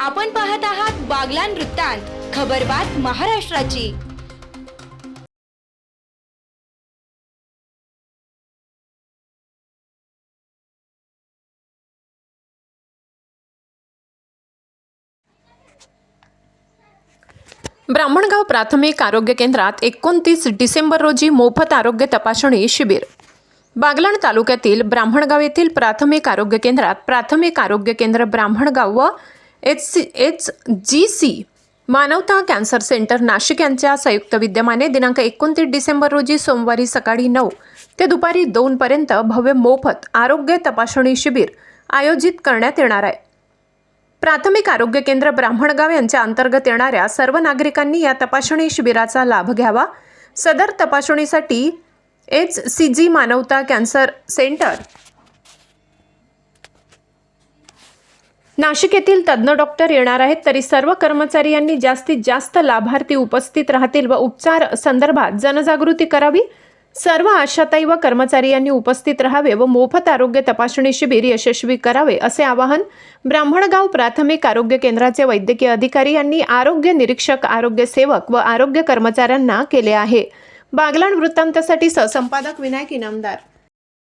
आपण पाहत आहात बागलान वृत्तांत खबरबात महाराष्ट्राची. ब्राह्मणगाव प्राथमिक आरोग्य केंद्रात एकोणतीस डिसेंबर रोजी मोफत आरोग्य तपासणी शिबिर. बागलाण तालुक्यातील ब्राह्मणगाव येथील प्राथमिक आरोग्य केंद्रात प्राथमिक आरोग्य केंद्र ब्राह्मणगाव व H C H G C Manavata cancer centre Nashik यांच्या संयुक्त विद्यमाने दिनांक एकोणतीस डिसेंबर रोजी सोमवारी सकाळी नऊ ते दुपारी दोनपर्यंत भव्य मोफत आरोग्य तपासणी शिबिर आयोजित करण्यात येणार आहे. प्राथमिक आरोग्य केंद्र ब्राह्मणगाव यांच्या अंतर्गत येणाऱ्या सर्व नागरिकांनी या तपासणी शिबिराचा लाभ घ्यावा. सदर तपासणीसाठी एच सी जी मानवता कॅन्सर सेंटर नाशिक येथील तज्ज्ञ डॉक्टर येणार आहेत. तरी सर्व कर्मचारी यांनी जास्तीत जास्त लाभार्थी उपस्थित राहतील व उपचार संदर्भात जनजागृती करावी. सर्व आशाताई व कर्मचारी यांनी उपस्थित राहावे व मोफत आरोग्य तपासणी शिबिर यशस्वी करावे असे आवाहन ब्राह्मणगाव प्राथमिक आरोग्य केंद्राचे वैद्यकीय अधिकारी यांनी आरोग्य निरीक्षक आरोग्य सेवक व आरोग्य कर्मचाऱ्यांना केले आहे. बागलाण वृत्तांतासाठी सहसंपादक विनायक इनामदार.